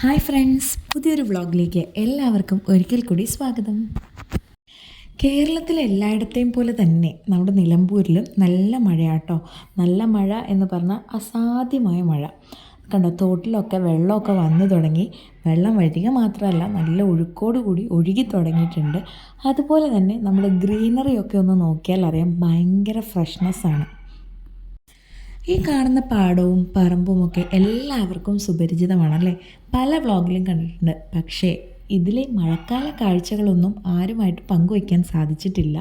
Hi friends പുതിയൊരു വ്ളോഗിലേക്ക് എല്ലാവർക്കും ഒരിക്കൽ കൂടി സ്വാഗതം. കേരളത്തിലെ എല്ലായിടത്തെയും പോലെ തന്നെ നമ്മുടെ നിലമ്പൂരിലും നല്ല മഴയാട്ടോ. നല്ല മഴ എന്ന് പറഞ്ഞാൽ അസാധ്യമായ മഴ. കണ്ടോ തോട്ടിലൊക്കെ വെള്ളമൊക്കെ വന്നു തുടങ്ങി. വെള്ളം വരിക മാത്രമല്ല നല്ല ഒഴുക്കോട് കൂടി ഒഴുകി തുടങ്ങിയിട്ടുണ്ട്. അതുപോലെ തന്നെ നമ്മുടെ ഗ്രീനറി ഒക്കെ ഒന്ന് നോക്കിയാൽ അറിയാം ഭയങ്കര ഫ്രഷ്നെസ് ആണ്. ഈ കാണുന്ന പാടവും പറമ്പുമൊക്കെ എല്ലാവർക്കും സുപരിചിതമാണല്ലേ? പല വ്ളോഗിലും കണ്ടിട്ടുണ്ട്. പക്ഷേ ഇതിലെ മഴക്കാല കാഴ്ചകളൊന്നും ആരുമായിട്ട് പങ്കുവയ്ക്കാൻ സാധിച്ചിട്ടില്ല.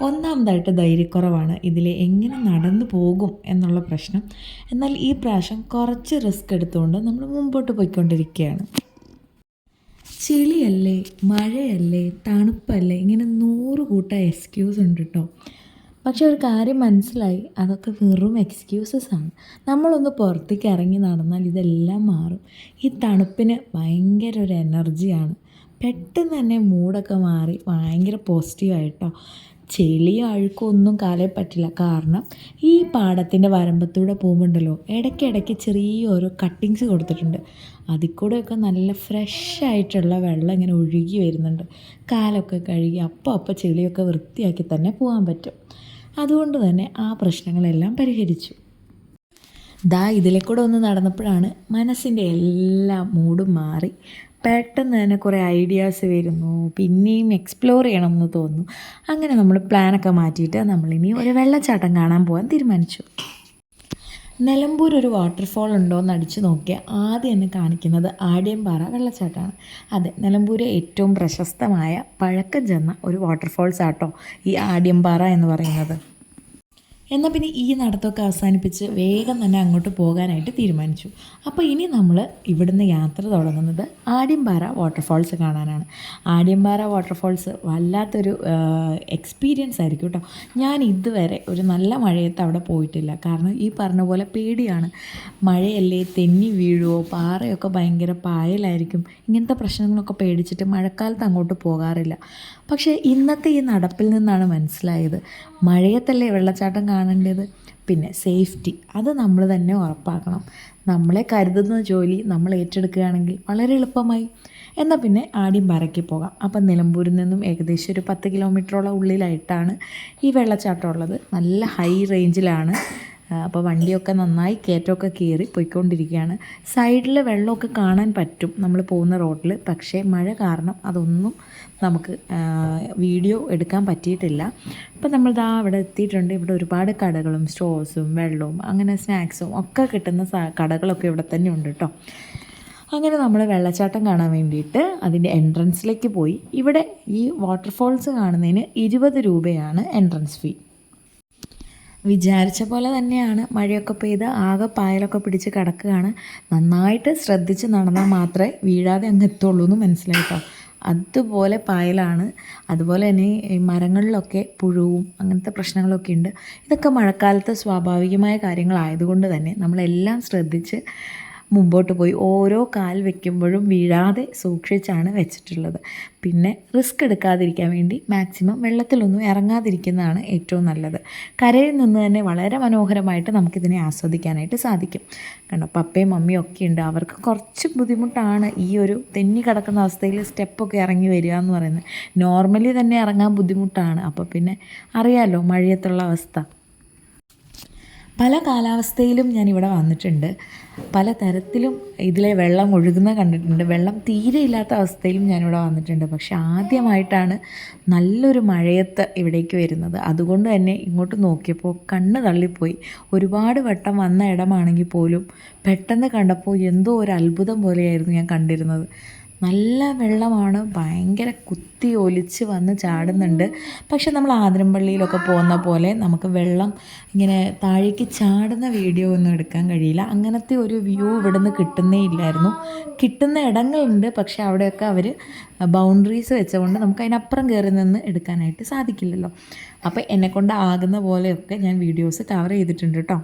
ഒന്നാമതായിട്ട് ധൈര്യക്കുറവാണ്. ഇതിലെ എങ്ങനെ നടന്നു പോകും എന്നുള്ള പ്രശ്നം. എന്നാൽ ഈ പ്രാവശ്യം കുറച്ച് റിസ്ക് എടുത്തുകൊണ്ട് നമ്മൾ മുമ്പോട്ട് പോയിക്കൊണ്ടിരിക്കുകയാണ്. ചെളിയല്ലേ മഴയല്ലേ തണുപ്പല്ലേ ഇങ്ങനെ നൂറ് കൂട്ട എക്സ്ക്യൂസ് ഉണ്ട് കേട്ടോ പക്ഷെ ഒരു കാര്യം മനസ്സിലായി. അതൊക്കെ വെറും എക്സ്ക്യൂസസ് ആണ്. നമ്മളൊന്ന് പുറത്തേക്ക് ഇറങ്ങി നടന്നാൽ ഇതെല്ലാം മാറും. ഈ തണുപ്പിന് ഭയങ്കര ഒരു എനർജിയാണ് പെട്ടെന്ന് തന്നെ മൂടൊക്കെ മാറി ഭയങ്കര പോസിറ്റീവായിട്ടോ ചെളിയോ അഴുക്കോ ഒന്നും കാലേ പറ്റില്ല. കാരണം ഈ പാടത്തിന്റെ വരമ്പത്തൂടെ പോകുമ്പോണ്ടല്ലോ ഇടയ്ക്കിടയ്ക്ക് ചെറിയ ഓരോ കട്ടിങ്സ് കൊടുത്തിട്ടുണ്ട്. അതിൽ കൂടെയൊക്കെ നല്ല ഫ്രഷ് ആയിട്ടുള്ള വെള്ളം ഇങ്ങനെ ഒഴുകി വരുന്നുണ്ട്. കാലൊക്കെ കഴുകി അപ്പോൾ അപ്പോൾ ചെളിയൊക്കെ വൃത്തിയാക്കി തന്നെ പോകാൻ പറ്റും. അതുകൊണ്ട് തന്നെ ആ പ്രശ്നങ്ങളെല്ലാം പരിഹരിച്ചു. ദാ ഇതിലെ കൂടെ ഒന്ന് നടന്നപ്പോഴാണ് മനസ്സിന്റെ എല്ലാ മൂഡും മാറി. പെട്ടെന്ന് തന്നെ കുറേ ഐഡിയാസ് വരുന്നു പിന്നെയും എക്സ്പ്ലോർ ചെയ്യണം എന്ന് തോന്നുന്നു. അങ്ങനെ നമ്മൾ പ്ലാനൊക്കെ മാറ്റിയിട്ട് നമ്മളിനി ഒരു വെള്ളച്ചാട്ടം കാണാൻ പോകാൻ തീരുമാനിച്ചു. നിലമ്പൂർ ഒരു വാട്ടർഫോൾ ഉണ്ടോ എന്ന് അടിച്ചു നോക്കിയാൽ ആദ്യം എന്നെ കാണിക്കുന്നത് ആടിയമ്പാറ വെള്ളച്ചാട്ടമാണ്. അതെ നിലമ്പൂരെ ഏറ്റവും പ്രശസ്തമായ പഴക്കം ചെന്ന ഒരു വാട്ടർഫോൾസ് ആട്ടോ ഈ ആടിയമ്പാറ എന്ന് പറയുന്നത്. എന്നാൽ പിന്നെ ഈ നടത്തമൊക്കെ അവസാനിപ്പിച്ച് വേഗം തന്നെ അങ്ങോട്ട് പോകാനായിട്ട് തീരുമാനിച്ചു. അപ്പോൾ ഇനി നമ്മൾ ഇവിടുന്ന് യാത്ര തുടങ്ങുന്നത് ആടിയമ്പാറ വാട്ടർഫോൾസ് കാണാനാണ്. ആടിയമ്പാറ വാട്ടർഫോൾസ് വല്ലാത്തൊരു എക്സ്പീരിയൻസ് ആയിരിക്കും കേട്ടോ. ഞാൻ ഇതുവരെ ഒരു നല്ല മഴയത്ത് അവിടെ പോയിട്ടില്ല. കാരണം ഈ പറഞ്ഞ പോലെ പേടിയാണ്. മഴയല്ലേ തെന്നി വീഴുമോ പാറയൊക്കെ ഭയങ്കര പായലായിരിക്കും. ഇങ്ങനത്തെ പ്രശ്നങ്ങളൊക്കെ പേടിച്ചിട്ട് മഴക്കാലത്ത് അങ്ങോട്ട് പോകാറില്ല. പക്ഷേ ഇന്നത്തെ ഈ നടപ്പിൽ നിന്നാണ് മനസ്സിലായത്. മഴയത്തല്ലേ വെള്ളച്ചാട്ടം കാണേണ്ടത്. പിന്നെ സേഫ്റ്റി അത് നമ്മൾ തന്നെ ഉറപ്പാക്കണം. നമ്മളെ കരുതുന്ന ജോലി നമ്മൾ ഏറ്റെടുക്കുകയാണെങ്കിൽ വളരെ എളുപ്പമായി. എന്നാൽ പിന്നെ ആദ്യം പറക്കി പോകാം. അപ്പം നിലമ്പൂരിൽ നിന്നും ഏകദേശം ഒരു പത്ത് കിലോമീറ്ററോളം ഉള്ളിലായിട്ടാണ് ഈ വെള്ളച്ചാട്ടം ഉള്ളത്. നല്ല ഹൈ റേഞ്ചിലാണ് അപ്പോൾ വണ്ടിയൊക്കെ നന്നായി കയറ്റമൊക്കെ കയറി പോയിക്കൊണ്ടിരിക്കുകയാണ്. സൈഡിൽ വെള്ളമൊക്കെ കാണാൻ പറ്റും നമ്മൾ പോകുന്ന റോഡിൽ. പക്ഷേ മഴ കാരണം അതൊന്നും നമുക്ക് വീഡിയോ എടുക്കാൻ പറ്റിയിട്ടില്ല. അപ്പോൾ നമ്മൾ ദാ അവിടെ എത്തിയിട്ടുണ്ട്. ഇവിടെ ഒരുപാട് കടകളും സ്റ്റോഴ്സും വെള്ളവും അങ്ങനെ സ്നാക്സും ഒക്കെ കിട്ടുന്ന കടകളൊക്കെ ഇവിടെ തന്നെ ഉണ്ട് കേട്ടോ. അങ്ങനെ നമ്മൾ വെള്ളച്ചാട്ടം കാണാൻ വേണ്ടിയിട്ട് അതിന്റെ എൻട്രൻസിലേക്ക് പോയി. ഇവിടെ ഈ വാട്ടർഫോൾസ് കാണുന്നതിന് ഇരുപത് രൂപയാണ് എൻട്രൻസ് ഫീ വിചാരിച്ച പോലെ തന്നെയാണ്. മഴയൊക്കെ പെയ്ത് ആകെ പായലൊക്കെ പിടിച്ച് കിടക്കുകയാണ്. നന്നായിട്ട് ശ്രദ്ധിച്ച് നടന്നാൽ മാത്രമേ വീഴാതെ അങ്ങ് എത്തുള്ളൂ എന്ന് മനസ്സിലായിട്ടോ അതുപോലെ പായലാണ്. അതുപോലെ തന്നെ ഈ മരങ്ങളിലൊക്കെ പുഴുവും അങ്ങനത്തെ പ്രശ്നങ്ങളൊക്കെ ഉണ്ട്. ഇതൊക്കെ മഴക്കാലത്ത് സ്വാഭാവികമായ കാര്യങ്ങളായതുകൊണ്ട് തന്നെ നമ്മളെല്ലാം ശ്രദ്ധിച്ച് മുമ്പോട്ട് പോയി ഓരോ കാൽ വെക്കുമ്പോഴും വീഴാതെ സൂക്ഷിച്ചാണ് വെച്ചിട്ടുള്ളത്. പിന്നെ റിസ്ക് എടുക്കാതിരിക്കാൻ വേണ്ടി മാക്സിമം വെള്ളത്തിലൊന്നും ഇറങ്ങാതിരിക്കുന്നതാണ് ഏറ്റവും നല്ലത്. കരയിൽ നിന്ന് തന്നെ വളരെ മനോഹരമായിട്ട് നമുക്കിതിനെ ആസ്വദിക്കാനായിട്ട് സാധിക്കും. കാരണം പപ്പയും മമ്മിയും ഒക്കെ ഉണ്ട്. അവർക്ക് കുറച്ച് ബുദ്ധിമുട്ടാണ് ഈ ഒരു തെന്നി കിടക്കുന്ന അവസ്ഥയിൽ സ്റ്റെപ്പൊക്കെ ഇറങ്ങി വരിക എന്ന് പറയുന്നത്. നോർമലി തന്നെ ഇറങ്ങാൻ ബുദ്ധിമുട്ടാണ്. അപ്പോൾ പിന്നെ അറിയാമല്ലോ മഴയത്തുള്ള അവസ്ഥ. പല കാലാവസ്ഥയിലും ഞാൻ ഇവിടെ വന്നിട്ടുണ്ട്. പല തരത്തിലും ഇതിലെ വെള്ളം ഒഴുകുന്ന കണ്ടിട്ടുണ്ട്. വെള്ളം തീരെ ഇല്ലാത്ത അവസ്ഥയിലും ഞാനിവിടെ വന്നിട്ടുണ്ട്. പക്ഷെ ആദ്യമായിട്ടാണ് നല്ലൊരു മഴയത്ത് ഇവിടേക്ക് വരുന്നത്. അതുകൊണ്ട് തന്നെ ഇങ്ങോട്ട് നോക്കിയപ്പോൾ കണ്ണ് തള്ളിപ്പോയി. ഒരുപാട് വട്ടം വന്ന ഇടമാണെങ്കിൽ പോലും പെട്ടെന്ന് കണ്ടപ്പോൾ എന്തോ ഒരു അത്ഭുതം പോലെയായിരുന്നു ഞാൻ കണ്ടിരുന്നത്. നല്ല വെള്ളമാണ്. ഭയങ്കര കുത്തി ഒലിച്ച് വന്ന് ചാടുന്നുണ്ട്. പക്ഷെ നമ്മൾ ആതിരമ്പള്ളിയിലൊക്കെ പോകുന്ന പോലെ നമുക്ക് വെള്ളം ഇങ്ങനെ താഴേക്ക് ചാടുന്ന വീഡിയോ ഒന്നും എടുക്കാൻ കഴിയില്ല. അങ്ങനത്തെ ഒരു വ്യൂ ഇവിടെ നിന്ന് കിട്ടുന്നേ ഇല്ലായിരുന്നു. കിട്ടുന്ന ഇടങ്ങളുണ്ട്. പക്ഷെ അവിടെയൊക്കെ അവർ ബൗണ്ടറീസ് വെച്ചുകൊണ്ട് നമുക്ക് അതിനപ്പുറം കയറി നിന്ന് എടുക്കാനായിട്ട് സാധിക്കില്ലല്ലോ. അപ്പോൾ എന്നെക്കൊണ്ട് ആകുന്ന പോലെയൊക്കെ ഞാൻ വീഡിയോസ് കവർ ചെയ്തിട്ടുണ്ട് കേട്ടോ.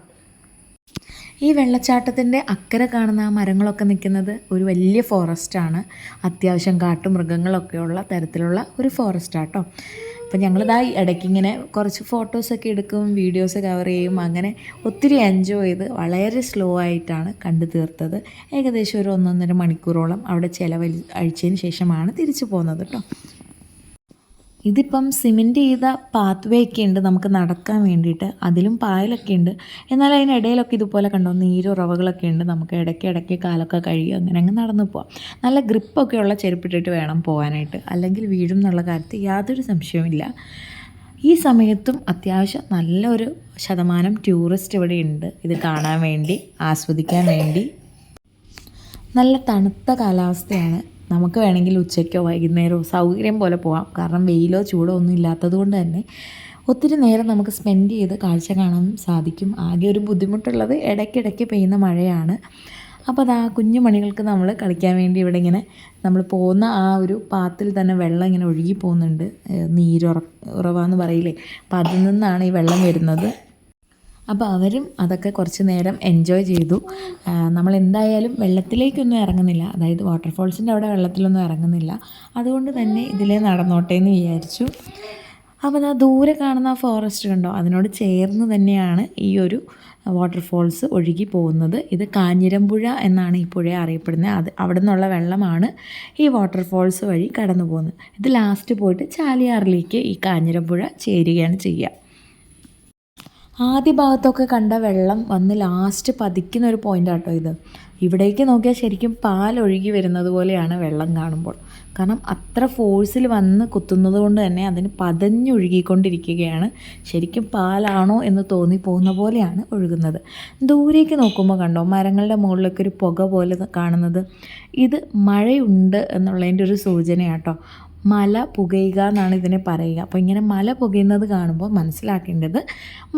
ഈ വെള്ളച്ചാട്ടത്തിന്റെ അക്കരെ കാണുന്ന ആ മരങ്ങളൊക്കെ നിൽക്കുന്നത് ഒരു വലിയ ഫോറസ്റ്റാണ് അത്യാവശ്യം കാട്ടുമൃഗങ്ങളൊക്കെയുള്ള തരത്തിലുള്ള ഒരു ഫോറസ്റ്റ് ആട്ടോ. അപ്പം ഞങ്ങളിതാ ഇടയ്ക്ക് ഇങ്ങനെ കുറച്ച് ഫോട്ടോസൊക്കെ എടുക്കും വീഡിയോസ് കവർ ചെയ്യും. അങ്ങനെ ഒത്തിരി എൻജോയ് ചെയ്ത് വളരെ സ്ലോ ആയിട്ടാണ് കണ്ടു തീർത്തത്. ഏകദേശം ഒരു ഒന്നൊന്നര മണിക്കൂറോളം അവിടെ ചിലവഴി അഴിച്ചതിന് ശേഷമാണ് തിരിച്ചു പോകുന്നത് കേട്ടോ ഇതിപ്പം സിമെന്റ് ചെയ്ത പാത്വേ ഒക്കെ ഉണ്ട് നമുക്ക് നടക്കാൻ വേണ്ടിയിട്ട്. അതിലും പായലൊക്കെ ഉണ്ട്. എന്നാൽ അതിനിടയിലൊക്കെ ഇതുപോലെ കണ്ടോ നീരുറവകളൊക്കെ ഉണ്ട്. നമുക്ക് ഇടയ്ക്ക് ഇടയ്ക്ക് കാലൊക്കെ കഴുകി അങ്ങനെ അങ്ങ് നടന്നു പോവാം. നല്ല ഗ്രിപ്പൊക്കെ ഉള്ള ചെരുപ്പിട്ടിട്ട് വേണം പോകാനായിട്ട് അല്ലെങ്കിൽ വീഴും എന്നുള്ള കാര്യത്തിൽ യാതൊരു സംശയവുമില്ല. ഈ സമയത്തും അത്യാവശ്യം നല്ലൊരു ശതമാനം ടൂറിസ്റ്റ് ഇവിടെ ഉണ്ട്. ഇത് കാണാൻ വേണ്ടി ആസ്വദിക്കാൻ വേണ്ടി. നല്ല തണുത്ത കാലാവസ്ഥയാണ്. നമുക്ക് വേണമെങ്കിൽ ഉച്ചയ്ക്കോ വൈകുന്നേരമോ സൗകര്യം പോലെ പോകാം കാരണം വെയിലോ ചൂടോ ഒന്നും ഇല്ലാത്തത് കൊണ്ട് തന്നെ ഒത്തിരി നേരം നമുക്ക് സ്പെൻഡ് ചെയ്ത് കാഴ്ച കാണാൻ സാധിക്കും. ആകെ ഒരു ബുദ്ധിമുട്ടുള്ളത് ഇടയ്ക്കിടയ്ക്ക് പെയ്യുന്ന മഴയാണ്. അപ്പോൾ അത് ആ കുഞ്ഞു മണികൾക്ക് നമ്മൾ കളിക്കാൻ വേണ്ടി ഇവിടെ ഇങ്ങനെ നമ്മൾ പോകുന്ന ആ ഒരു പാത്തിൽ തന്നെ വെള്ളം ഇങ്ങനെ ഒഴുകി പോകുന്നുണ്ട്. നീരുറ ഉറവ എന്ന് പറയില്ലേ? അപ്പോൾ അതിൽ നിന്നാണ് ഈ വെള്ളം വരുന്നത്. അപ്പോൾ അവരും അതൊക്കെ കുറച്ച് നേരം എൻജോയ് ചെയ്തു. നമ്മൾ എന്തായാലും വെള്ളത്തിലേക്കൊന്നും ഇറങ്ങുന്നില്ല. അതായത് വാട്ടർഫോൾസിന്റെ അവിടെ വെള്ളത്തിലൊന്നും ഇറങ്ങുന്നില്ല. അതുകൊണ്ട് തന്നെ ഇതിലേ നടന്നോട്ടെ എന്ന് വിചാരിച്ചു. അപ്പോൾ ആ ദൂരെ കാണുന്ന ആ ഫോറസ്റ്റ് കണ്ടോ? അതിനോട് ചേർന്ന് തന്നെയാണ് ഈ ഒരു വാട്ടർഫോൾസ് ഒഴുകി പോകുന്നത്. ഇത് കാഞ്ഞിരമ്പുഴ എന്നാണ് ഈ പുഴ അറിയപ്പെടുന്നത്. അത് അവിടെ നിന്നുള്ള വെള്ളമാണ് ഈ വാട്ടർഫോൾസ് വഴി കടന്നു പോകുന്നത് ഇത് ലാസ്റ്റ് പോയിട്ട് ചാലിയാറിലേക്ക് ഈ കാഞ്ഞിരമ്പുഴ ചേരുകയാണ് ചെയ്യുക. ആദ്യ ഭാഗത്തൊക്കെ കണ്ട വെള്ളം വന്ന് ലാസ്റ്റ് പതിക്കുന്ന ഒരു പോയിന്റ് ആട്ടോ ഇത്. ഇവിടേക്ക് നോക്കിയാൽ ശരിക്കും പാൽ ഒഴുകി വരുന്നത് പോലെയാണ് വെള്ളം കാണുമ്പോൾ. കാരണം അത്ര ഫോഴ്സിൽ വന്ന് കുത്തുന്നത് കൊണ്ട് തന്നെ അതിന് പതഞ്ഞൊഴുകിക്കൊണ്ടിരിക്കുകയാണ് ശരിക്കും പാലാണോ എന്ന് തോന്നിപ്പോകുന്ന പോലെയാണ് ഒഴുകുന്നത്. ദൂരേക്ക് നോക്കുമ്പോൾ കണ്ടോ മരങ്ങളുടെ മുകളിലൊക്കെ ഒരു പുക പോലെ കാണുന്നത്. ഇത് മഴയുണ്ട് എന്നുള്ളതിന്റെ ഒരു സൂചനയാട്ടോ. മല പുകയുക എന്നാണ് ഇതിനെ പറയുക. അപ്പോൾ ഇങ്ങനെ മല പുകയുന്നത് കാണുമ്പോൾ മനസ്സിലാക്കേണ്ടത്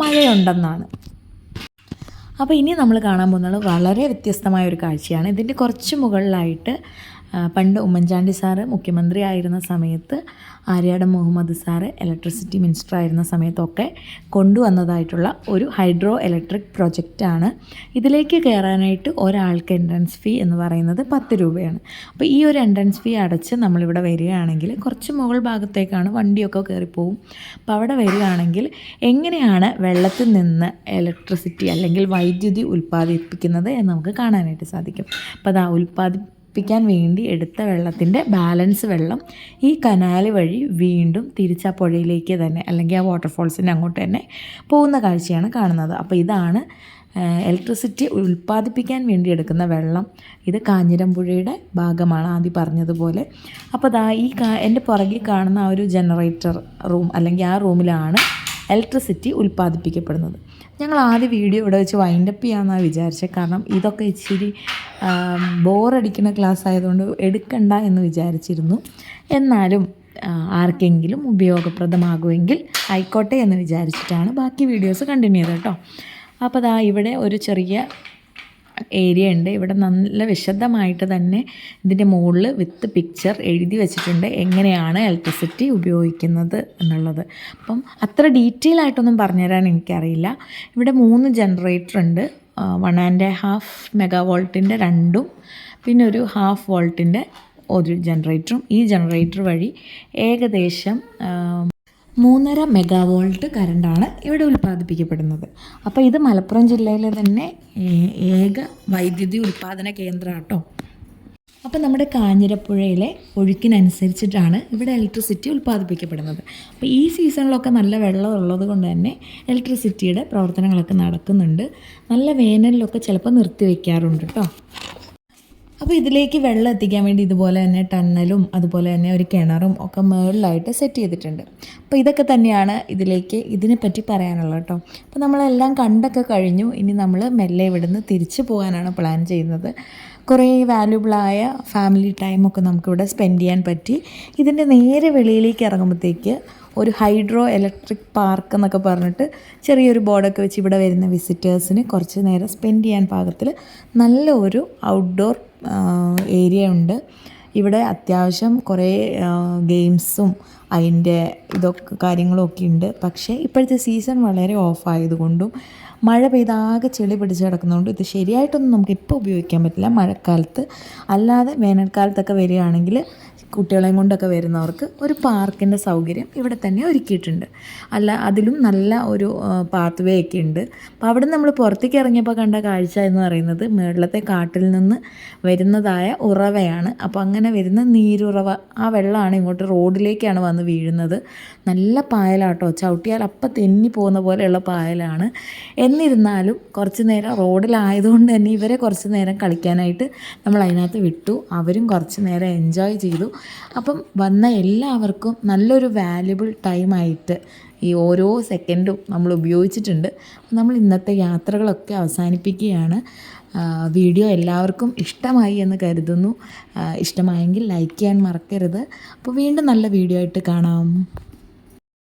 മഴയുണ്ടെന്നാണ് അപ്പോൾ ഇനി നമ്മൾ കാണാൻ പോകുന്നത് വളരെ വ്യത്യസ്തമായ ഒരു കാഴ്ചയാണ്. ഇതിന്റെ കുറച്ച് മുകളിലായിട്ട് പണ്ട് ഉമ്മൻചാണ്ടി സാറ് മുഖ്യമന്ത്രി ആയിരുന്ന സമയത്ത് Aryadan Muhammad sir electricity minister ആയിരുന്ന സമയത്തൊക്കെ കൊണ്ടുവന്നതായിട്ടുള്ള ഒരു ഹൈഡ്രോ ഇലക്ട്രിക് പ്രൊജക്റ്റാണ് ഇതിലേക്ക് കയറാനായിട്ട് ഒരാൾക്ക് എൻട്രൻസ് ഫീ എന്ന് പറയുന്നത് പത്ത് രൂപയാണ്. അപ്പോൾ ഈ ഒരു എൻട്രൻസ് ഫീ അടച്ച് നമ്മളിവിടെ വരികയാണെങ്കിൽ കുറച്ച് മുകൾ ഭാഗത്തേക്കാണ് വണ്ടിയൊക്കെ കയറിപ്പോവും. അപ്പോൾ അവിടെ വരികയാണെങ്കിൽ എങ്ങനെയാണ് വെള്ളത്തിൽ നിന്ന് ഇലക്ട്രിസിറ്റി അല്ലെങ്കിൽ വൈദ്യുതി ഉൽപ്പാദിപ്പിക്കുന്നത് എന്ന് നമുക്ക് കാണാനായിട്ട് സാധിക്കും. അപ്പോൾ അതാ ഉൽപ്പാദി പ്പിക്കാൻ വേണ്ടി എടുത്ത വെള്ളത്തിന്റെ ബാലൻസ് വെള്ളം ഈ കനാൽ വഴി വീണ്ടും തിരിച്ച ആ പുഴയിലേക്ക് തന്നെ അല്ലെങ്കിൽ ആ വാട്ടർഫോൾസിന്റെ അങ്ങോട്ട് തന്നെ പോകുന്ന കാഴ്ചയാണ് കാണുന്നത്. അപ്പോൾ ഇതാണ് ഇലക്ട്രിസിറ്റി ഉൽപ്പാദിപ്പിക്കാൻ വേണ്ടി എടുക്കുന്ന വെള്ളം. ഇത് കാഞ്ഞിരമ്പുഴയുടെ ഭാഗമാണ് ആദ്യം പറഞ്ഞതുപോലെ. അപ്പോൾ ദാ ഈ എന്റെ പുറകിൽ കാണുന്ന ആ ഒരു ജനറേറ്റർ റൂം അല്ലെങ്കിൽ ആ റൂമിലാണ് ഇലക്ട്രിസിറ്റി ഉൽപ്പാദിപ്പിക്കപ്പെടുന്നത്. ഞങ്ങൾ ആദ്യം വീഡിയോ ഇവിടെ വെച്ച് വൈൻഡപ്പ് ചെയ്യാമെന്നാണ് വിചാരിച്ചത് കാരണം ഇതൊക്കെ ഇച്ചിരി ബോറടിക്കുന്ന ക്ലാസ് ആയതുകൊണ്ട് എടുക്കണ്ട എന്ന് വിചാരിച്ചിരുന്നു. എന്നാലും ആർക്കെങ്കിലും ഉപയോഗപ്രദമാകുമെങ്കിൽ ആയിക്കോട്ടെ എന്ന് വിചാരിച്ചിട്ടാണ് ബാക്കി വീഡിയോസ് കണ്ടിന്യൂ ചെയ്തത് കേട്ടോ. അപ്പോൾ ദാ ഇവിടെ ഒരു ചെറിയ ഏരിയ ഉണ്ട്. ഇവിടെ നല്ല വിശദമായിട്ട് തന്നെ ഇതിന്റെ മുകളിൽ വിത്ത് പിക്ചർ എഴുതി വെച്ചിട്ടുണ്ട്. എങ്ങനെയാണ് ഇലക്ട്രിസിറ്റി ഉപയോഗിക്കുന്നത് എന്നുള്ളത്. അപ്പം അത്ര ഡീറ്റെയിൽ ആയിട്ടൊന്നും പറഞ്ഞുതരാൻ എനിക്കറിയില്ല. ഇവിടെ മൂന്ന് ജനറേറ്റർ ഉണ്ട്. വൺ ആൻഡ് ഹാഫ് മെഗാ വോൾട്ടിന്റെ രണ്ടും പിന്നെ ഒരു ഹാഫ് വോൾട്ടിന്റെ ഒരു ജനറേറ്ററും ഈ ജനറേറ്റർ വഴി ഏകദേശം മൂന്നര മെഗാവോൾട്ട് കറണ്ടാണ് ഇവിടെ ഉൽപ്പാദിപ്പിക്കപ്പെടുന്നത്. അപ്പോൾ ഇത് മലപ്പുറം ജില്ലയിലെ തന്നെ ഏക വൈദ്യുതി ഉൽപ്പാദന കേന്ദ്രം കേട്ടോ അപ്പോൾ നമ്മുടെ കാഞ്ഞിരപ്പുഴയിലെ ഒഴുക്കിനനുസരിച്ചിട്ടാണ് ഇവിടെ ഇലക്ട്രിസിറ്റി ഉൽപ്പാദിപ്പിക്കപ്പെടുന്നത്. അപ്പോൾ ഈ സീസണിലൊക്കെ നല്ല വെള്ളം ഉള്ളത് കൊണ്ട് തന്നെ ഇലക്ട്രിസിറ്റിയുടെ പ്രവർത്തനങ്ങളൊക്കെ നടക്കുന്നുണ്ട്. നല്ല വേനലിലൊക്കെ ചിലപ്പോൾ നിർത്തി വയ്ക്കാറുണ്ട് കേട്ടോ അപ്പോൾ ഇതിലേക്ക് വെള്ളം എത്തിക്കാൻ വേണ്ടി ഇതുപോലെ തന്നെ ടണ്ണലും അതുപോലെ തന്നെ ഒരു കിണറും ഒക്കെ മുകളിലായിട്ട് സെറ്റ് ചെയ്തിട്ടുണ്ട്. അപ്പോൾ ഇതൊക്കെ തന്നെയാണ് ഇതിലേക്ക് ഇതിനെപ്പറ്റി പറയാനുള്ളത് കേട്ടോ. അപ്പോൾ നമ്മളെല്ലാം കണ്ടൊക്കെ കഴിഞ്ഞു. ഇനി നമ്മൾ മെല്ലെ ഇവിടുന്ന് തിരിച്ചു പോകാനാണ് പ്ലാൻ ചെയ്യുന്നത്. കുറേ വാല്യുബിളായ ഫാമിലി ടൈമൊക്കെ നമുക്കിവിടെ സ്പെൻഡ് ചെയ്യാൻ പറ്റി. ഇതിന്റെ നേരെ വെളിയിലേക്ക് ഇറങ്ങുമ്പോഴത്തേക്ക് ഒരു ഹൈഡ്രോ ഇലക്ട്രിക് പാർക്ക് എന്നൊക്കെ പറഞ്ഞിട്ട് ചെറിയൊരു ബോർഡൊക്കെ വെച്ച് ഇവിടെ വരുന്ന വിസിറ്റേഴ്സിന് കുറച്ച് നേരം സ്പെൻഡ് ചെയ്യാൻ പാകത്തിൽ നല്ല ഒരു ഔട്ട്ഡോർ ഏരിയ ഉണ്ട്. ഇവിടെ അത്യാവശ്യം കുറേ ഗെയിംസും അതിന്റെ ഇതൊക്കെ കാര്യങ്ങളൊക്കെ ഉണ്ട്. പക്ഷേ ഇപ്പോഴത്തെ സീസൺ വളരെ ഓഫ് ആയതുകൊണ്ടും മഴ പെയ്ത് ആകെ ചെളി പിടിച്ച് കിടക്കുന്നതുകൊണ്ട് ഇത് ശരിയായിട്ടൊന്നും നമുക്ക് ഇപ്പോൾ ഉപയോഗിക്കാൻ പറ്റില്ല. മഴക്കാലത്ത് അല്ലാതെ വേനൽക്കാലത്തൊക്കെ വരികയാണെങ്കിൽ കുട്ടികളെയും കൊണ്ടൊക്കെ വരുന്നവർക്ക് ഒരു പാർക്കിന്റെ സൗകര്യം ഇവിടെ തന്നെ ഒരുക്കിയിട്ടുണ്ട്. അല്ല അതിലും നല്ല ഒരു പാത്ത് വേ ഒക്കെ ഉണ്ട്. അപ്പോൾ അവിടെ നമ്മൾ പുറത്തേക്ക് ഇറങ്ങിയപ്പോൾ കണ്ട കാഴ്ച എന്ന് പറയുന്നത് മേളിലത്തെ കാട്ടിൽ നിന്ന് വരുന്നതായ ഉറവയാണ്. അപ്പോൾ അങ്ങനെ വരുന്ന നീരുറവ ആ വെള്ളമാണ് ഇങ്ങോട്ട് റോഡിലേക്കാണ് വന്ന് വീഴുന്നത്. നല്ല പായലാട്ടോ. ചവിട്ടിയാൽ അപ്പം തെന്നി പോകുന്ന പോലെയുള്ള പായലാണ്. എന്നിരുന്നാലും കുറച്ച് നേരം റോഡിലായതുകൊണ്ട് തന്നെ ഇവരെ കുറച്ച് നേരം കളിക്കാനായിട്ട് നമ്മൾ അതിനകത്ത് വിട്ടു. അവരും കുറച്ച് നേരം എൻജോയ് ചെയ്തു. അപ്പം വന്ന എല്ലാവർക്കും നല്ലൊരു വാല്യുബിൾ ടൈമായിട്ട് ഈ ഓരോ സെക്കൻഡും നമ്മൾ ഉപയോഗിച്ചിട്ടുണ്ട്. നമ്മൾ ഇന്നത്തെ യാത്രകളൊക്കെ അവസാനിപ്പിക്കുകയാണ്. വീഡിയോ എല്ലാവർക്കും ഇഷ്ടമായി എന്ന് കരുതുന്നു. ഇഷ്ടമായെങ്കിൽ ലൈക്ക് ചെയ്യാൻ മറക്കരുത്. അപ്പോൾ വീണ്ടും നല്ല വീഡിയോ ആയിട്ട് കാണാം.